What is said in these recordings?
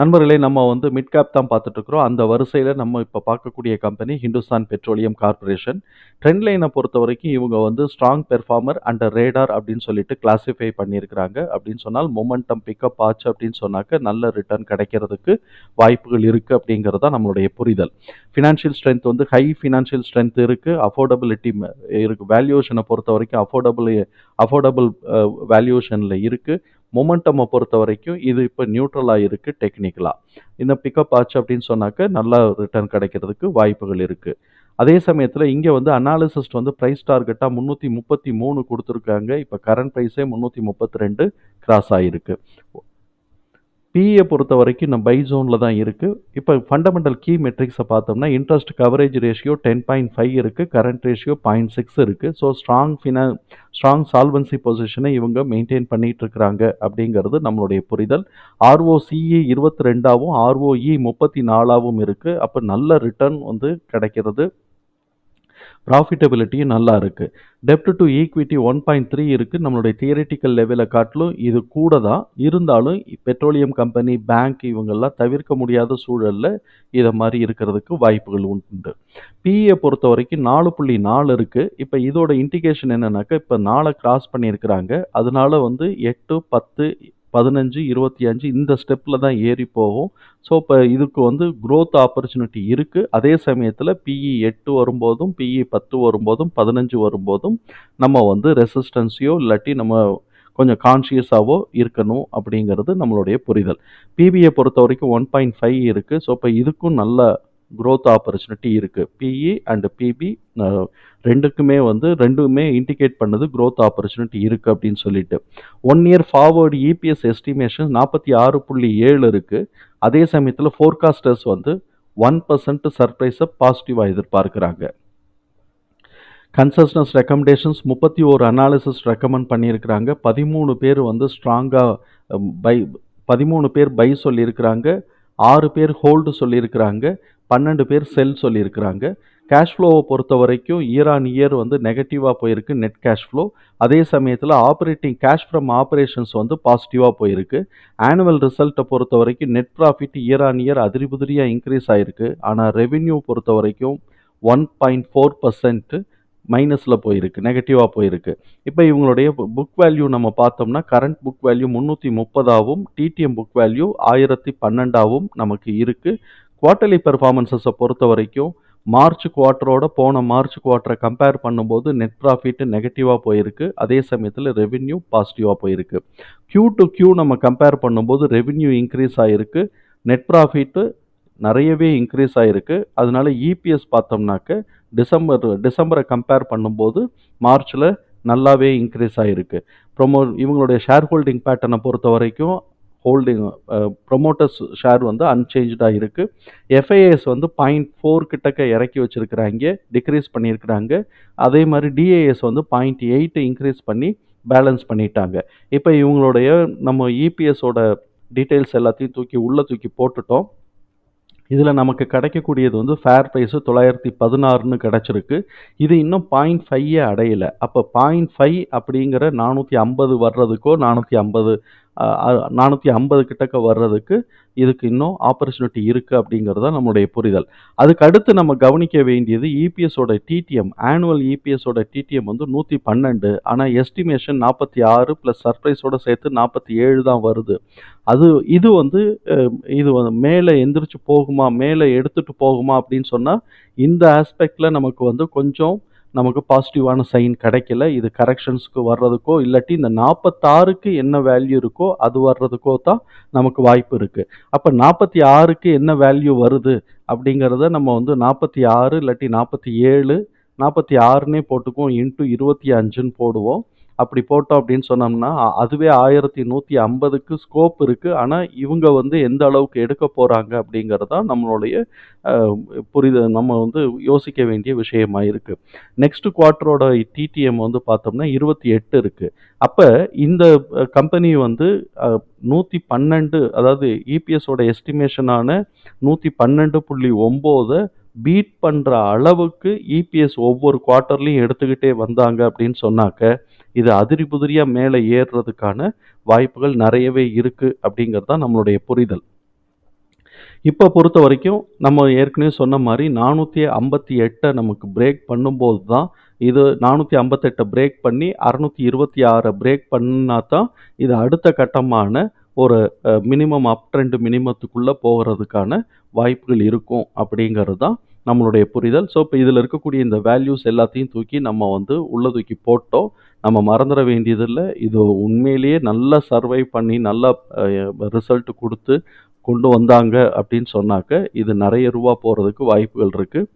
நண்பர்களே நம்ம வந்து மிட் கேப் தான் பார்த்துட்டு இருக்கிறோம் அந்த வரிசையில் நம்ம இப்போ பார்க்கக்கூடிய company Hindustan petroleum corporation trend லைனை பொறுத்த வரைக்கும் இவங்க வந்து ஸ்ட்ராங் பெர்ஃபார்மர் அண்ட் ரேடார் அப்படின்னு சொல்லிட்டு கிளாஸிஃபை பண்ணியிருக்கிறாங்க. அப்படின்னு சொன்னால் மொமெண்டம் பிக்கப் ஆச்சு அப்படின்னு சொன்னாக்க நல்ல ரிட்டர்ன் கிடைக்கிறதுக்கு வாய்ப்புகள் இருக்குது அப்படிங்கிறது தான் நம்மளுடைய புரிதல். ஃபினான்ஷியல் ஸ்ட்ரென்த் வந்து ஹை ஃபினான்ஷியல் ஸ்ட்ரென்த் இருக்குது அஃபோர்டபிலிட்டி இருக்குது வேல்யூஷனை பொறுத்த வரைக்கும் அஃபோர்டபுள் அஃபோர்டபுள் வேல்யூஷனில் இருக்குது மொமெண்டமை பொறுத்த வரைக்கும் இது இப்போ நியூட்ரலாக இருக்குது டெக்னிக்கலாக இந்த பிக்கப் ஆச்சு அப்படின்னு சொன்னாக்க நல்லா ரிட்டர்ன் கிடைக்கிறதுக்கு வாய்ப்புகள் இருக்குது அதே சமயத்தில் இங்கே வந்து அனாலிசிஸ்ட் வந்து ப்ரைஸ் டார்கெட்டாக முந்நூற்றி முப்பத்தி மூணு கொடுத்துருக்காங்க. இப்போ கரண்ட் ப்ரைஸே முந்நூற்றி முப்பத்தி ரெண்டு கிராஸ் ஆகிருக்கு பிஏ பொறுத்த வரைக்கும் நம்ம பை ஜோனில் தான் இருக்குது இப்போ ஃபண்டமெண்டல் கீ மெட்ரிக்ஸை பார்த்தோம்னா interest coverage ratio ten point five இருக்குது கரண்ட் ரேஷியோ பாயிண்ட் சிக்ஸ் இருக்குது ஸோ ஸ்ட்ராங் ஃபினா ஸ்ட்ராங் சால்வன்சி பொசிஷனை இவங்க மெயின்டைன் பண்ணிகிட்டு இருக்கிறாங்க அப்படிங்கிறது நம்மளுடைய புரிதல். ஆர்ஓசிஇ இருபத்தி ரெண்டாவும் ஆர்ஓஇ முப்பத்தி நாலாவும் இருக்குது அப்போ நல்ல ரிட்டர்ன் வந்து கிடைக்கிறது. ப்ராஃபிட்டபிலிட்டியும் நல்லா இருக்குது டெப்ட் to equity one point three இருக்குது நம்மளுடைய தியரிட்டிக்கல் லெவலை காட்டிலும் இது கூட தான் இருந்தாலும் பெட்ரோலியம் கம்பெனி பேங்க் இவங்கெல்லாம் தவிர்க்க முடியாத சூழலில் இதை மாதிரி இருக்கிறதுக்கு வாய்ப்புகள் உண்டு. பிஏ பொறுத்த வரைக்கும் நாலு புள்ளி நாலு இருக்குது இப்போ இதோட இண்டிகேஷன் என்னன்னாக்கா இப்போ நாளை கிராஸ் பண்ணியிருக்கிறாங்க. அதனால வந்து எட்டு பத்து பதினஞ்சு இருபத்தி அஞ்சு இந்த ஸ்டெப்பில் தான் ஏறி போகும். ஸோ இப்போ இதுக்கு வந்து க்ரோத் ஆப்பர்ச்சுனிட்டி இருக்குது அதே சமயத்தில் பிஇ எட்டு வரும்போதும் பிஇ பத்து வரும்போதும் பதினஞ்சு வரும்போதும் நம்ம வந்து ரெசிஸ்டன்ஸையோ இல்லாட்டி நம்ம கொஞ்சம் கான்ஷியஸாகவோ இருக்கணும் அப்படிங்கிறது நம்மளுடைய புரிதல். பிபியை பொறுத்த வரைக்கும் ஒன் பாயிண்ட் ஃபைவ் இருக்குது ஸோ இப்போ இதுக்கும் நல்ல க்ரோத் ஆப்பர்ச்சுனிட்டி இருக்குது பிஇ அண்டு பிபி ரெண்டுக்குமே வந்து ரெண்டுமே இண்டிகேட் பண்ணுது க்ரோத் ஆப்பர்ச்சுனிட்டி இருக்குது அப்படின்னு சொல்லிட்டு. One year forward EPS estimation நாற்பத்தி ஆறு புள்ளி ஏழு இருக்குது அதே சமயத்தில் ஃபோர்காஸ்டர்ஸ் வந்து ஒன் பர்சன்ட் சர்ப்ரைஸை பாசிட்டிவாக எதிர்பார்க்குறாங்க. கன்சஸ்டன்ஸ் ரெக்கமெண்டேஷன்ஸ் முப்பத்தி ஓரு அனாலிசிஸ் ரெக்கமெண்ட் பண்ணியிருக்கிறாங்க. பதிமூணு பேர் வந்து ஸ்ட்ராங்காக பை பதிமூணு பேர் பை சொல்லியிருக்கிறாங்க. ஆறு பேர் ஹோல்டு சொல்லியிருக்கிறாங்க. பன்னெண்டு பேர் செல் சொல்லியிருக்கிறாங்க. கேஷ் ஃப்ளோவை பொறுத்த வரைக்கும் இயர் ஆன் இயர் வந்து நெகட்டிவாக போயிருக்கு நெட் கேஷ் ஃப்ளோ அதே சமயத்தில் ஆப்ரேட்டிங் கேஷ் ஃப்ரம் ஆப்ரேஷன்ஸ் வந்து பாசிட்டிவாக போயிருக்கு. ஆனுவல் ரிசல்ட்டை பொறுத்த வரைக்கும் net profit year on year அதிரிபுதிரியாக increase ஆகிருக்கு ஆனால் ரெவென்யூ பொறுத்த வரைக்கும் ஒன் பாயிண்ட் ஃபோர் பர்சன்ட்டு மைனஸில் போயிருக்கு நெகட்டிவாக போயிருக்கு. இப்போ இவங்களுடைய புக் வேல்யூ நம்ம பார்த்தோம்னா கரண்ட் புக் வேல்யூ முந்நூற்றி முப்பதாகவும் டிடிஎம் புக் வேல்யூ ஆயிரத்தி பன்னெண்டாகவும் நமக்கு இருக்குது குவார்ட்டர்லி பெர்ஃபார்மன்ஸஸை பொறுத்த வரைக்கும் மார்ச் குவார்ட்டரோட போன மார்ச் குவார்ட்டரை கம்பேர் பண்ணும்போது நெட் ப்ராஃபிட் நெகட்டிவாக போயிருக்கு. அதே சமயத்தில் ரெவின்யூ பாசிட்டிவாக போயிருக்கு. க்யூ டு க்யூ நம்ம கம்பேர் பண்ணும்போது ரெவின்யூ இன்க்ரீஸ் ஆகிருக்கு நெட் ப்ராஃபிட்டு நிறையவே இன்க்ரீஸ் ஆகிருக்கு அதனால இபிஎஸ் பார்த்தோம்னாக்க டிசம்பர் டிசம்பரை கம்பேர் பண்ணும்போது மார்ச்சில் நல்லாவே இன்க்ரீஸ் ஆகிருக்கு ப்ரொமோ இவங்களுடைய ஷேர் ஹோல்டிங் பேட்டர்னை பொறுத்த வரைக்கும் ஹோல்டிங் ப்ரொமோட்டர்ஸ் ஷேர் வந்து அன்சேஞ்சாக இருக்குது எஃப்ஐஎஸ் வந்து பாயிண்ட் ஃபோர் கிட்டக்க இறக்கி வச்சுருக்கிறாங்க டிக்ரீஸ் பண்ணியிருக்கிறாங்க அதே மாதிரி டிஏஎஸ் வந்து பாயிண்ட் எயிட் இன்க்ரீஸ் பண்ணி பேலன்ஸ் பண்ணிட்டாங்க. இப்போ இவங்களுடைய நம்ம இபிஎஸோட டீட்டெயில்ஸ் எல்லாத்தையும் தூக்கி உள்ளே தூக்கி போட்டுட்டோம். இதில் நமக்கு கிடைக்கக்கூடியது வந்து ஃபேர் ப்ரைஸு தொள்ளாயிரத்தி பதினாறுன்னு கிடச்சிருக்கு. இது இன்னும் பாயிண்ட் ஃபையே அடையலை. அப்போ பாயிண்ட் ஃபைவ் அப்படிங்கிற நானூற்றி ஐம்பது வர்றதுக்கோ நானூற்றி ஐம்பது நானூற்றி ஐம்பது கிட்டக்க வர்றதுக்கு இதுக்கு இன்னும் ஆப்பர்ச்சுனிட்டி இருக்குது அப்படிங்கிறது தான் நம்மளுடைய புரிதல். அதுக்கு அடுத்து நம்ம கவனிக்க வேண்டியது இபிஎஸோட டிடிஎம் ஆனுவல் இபிஎஸோட டிடிஎம் வந்து நூற்றி பன்னெண்டு ஆனால் எஸ்டிமேஷன் நாற்பத்தி ஆறு ப்ளஸ் சர்ப்ரைஸோட சேர்த்து நாற்பத்தி ஏழு தான் வருது. அது இது வந்து இது வந்து மேலே எந்திரிச்சு போகுமா மேலே எடுத்துகிட்டு போகுமா அப்படின்னு சொன்னால் இந்த ஆஸ்பெக்டில் நமக்கு வந்து கொஞ்சம் நமக்கு பாசிட்டிவான சைன் கிடைக்கல. இது கரெக்ஷன்ஸ்க்கு வர்றதுக்கோ இல்லாட்டி இந்த நாற்பத்தாறுக்கு என்ன வேல்யூ இருக்கோ அது வர்றதுக்கோ தான் நமக்கு வாய்ப்பு இருக்குது அப்போ நாற்பத்தி ஆறுக்கு என்ன வேல்யூ வருது அப்படிங்கிறத நம்ம வந்து நாற்பத்தி ஆறு இல்லாட்டி நாற்பத்தி ஏழு நாற்பத்தி ஆறுனே போட்டுக்குவோம். இன்ட்டு இருபத்தி அஞ்சுன்னு போடுவோம். அப்படி போட்டோம் அப்படின்னு சொன்னோம்னா, அதுவே ஆயிரத்தி நூற்றி ஐம்பதுக்கு ஸ்கோப் இருக்குது ஆனால் இவங்க வந்து எந்த அளவுக்கு எடுக்க போகிறாங்க அப்படிங்கிறது தான் நம்மளுடைய புரித நம்ம வந்து யோசிக்க வேண்டிய விஷயமா இருக்குது நெக்ஸ்ட் குவார்ட்டரோட டிடிஎம் வந்து பார்த்தோம்னா இருபத்தி எட்டு இருக்குது அப்போ இந்த கம்பெனி வந்து நூற்றி பன்னெண்டு அதாவது இபிஎஸோட எஸ்டிமேஷனான 112.9 பீட் பண்ணுற அளவுக்கு இபிஎஸ் ஒவ்வொரு குவார்ட்டர்லையும் எடுத்துக்கிட்டே வந்தாங்க அப்படின்னு சொன்னாக்க, இது அதிரி புதிரியாக மேலே ஏறுறதுக்கான வாய்ப்புகள் நிறையவே இருக்குது அப்படிங்கிறது தான் நம்மளுடைய புரிதல். இப்போ பொறுத்த வரைக்கும் நம்ம ஏற்கனவே சொன்ன மாதிரி நானூற்றி ஐம்பத்தி எட்டை நமக்கு பிரேக் பண்ணும்போது தான், இது 458 பிரேக் பண்ணி 626 பிரேக் பண்ணா தான், இது அடுத்த கட்டமான ஒரு மினிமம் அப் ட்ரெண்ட் மினிமத்துக்குள்ளே போகிறதுக்கான வாய்ப்புகள் இருக்கும் அப்படிங்கிறது தான் நம்மளுடைய புரிதல். ஸோ, இப்போ இதில் இருக்கக்கூடிய இந்த வேல்யூஸ் எல்லாத்தையும் தூக்கி நம்ம வந்து உள்ள தூக்கி போட்டோம். நம்ம மறந்துட வேண்டியதில்லை இது உண்மையிலேயே நல்லா சர்வைவ் பண்ணி நல்லா ரிசல்ட் கொடுத்து கொண்டு வந்தாங்க அப்படின்னு சொன்னாக்க, இது நிறைய ரூபா போகிறதுக்கு வாய்ப்புகள் இருக்குது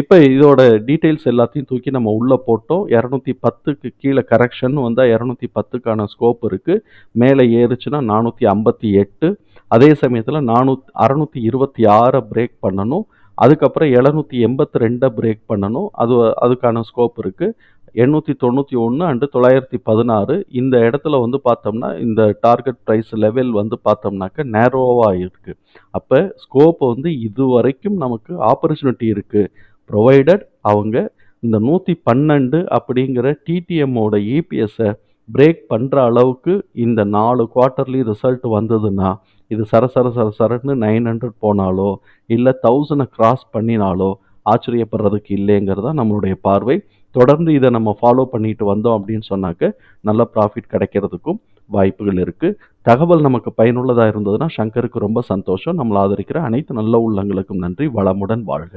இப்போ இதோட டீட்டெயில்ஸ் எல்லாத்தையும் தூக்கி நம்ம உள்ளே போட்டோம். இரநூத்தி பத்துக்கு கீழே கரெக்ஷன் வந்தால் இரநூத்தி பத்துக்கான ஸ்கோப் இருக்குது மேலே ஏறுச்சுன்னா 458 அதே சமயத்தில் நானூத் அறநூற்றி இருபத்தி ஆறை பிரேக் பண்ணணும். அதுக்கப்புறம் 782 பிரேக் பண்ணணும். அது அதுக்கான ஸ்கோப் இருக்குது எண்ணூற்றி தொண்ணூற்றி ஒன்று அண்டு தொள்ளாயிரத்தி பதினாறு. இந்த இடத்துல வந்து பார்த்தோம்னா, இந்த டார்கெட் ப்ரைஸ் லெவல் வந்து பார்த்தோம்னாக்க நேரோவாக இருக்குது அப்போ ஸ்கோப் வந்து இது வரைக்கும் நமக்கு ஆப்பர்ச்சுனிட்டி இருக்குது ப்ரொவைடட் அவங்க இந்த 112 அப்படிங்கிற டிடிஎம்மோட இபிஎஸ்ஸை பிரேக் பண்ணுற அளவுக்கு இந்த நாலு குவார்ட்டர்லி ரிசல்ட் வந்ததுன்னா, இது சர சர சர சரன்னு 900 போனாலோ, இல்லை தௌசண்டை கிராஸ் பண்ணினாலோ ஆச்சரியப்படுறதுக்கு இல்லைங்கிறது தான் நம்மளுடைய பார்வை. தொடர்ந்து இதை நம்ம ஃபாலோ பண்ணிட்டு வந்தோம் அப்படின்னு சொன்னாக்க, நல்ல ப்ராஃபிட் கிடைக்கிறதுக்கும் வாய்ப்புகள் இருக்குது தகவல் நமக்கு பயனுள்ளதாக இருந்ததுன்னா, சங்கருக்கு ரொம்ப சந்தோஷம். நம்மளை ஆதரிக்கிற அனைத்து நல்ல உள்ளங்களுக்கும் நன்றி. வளமுடன் வாழ்க!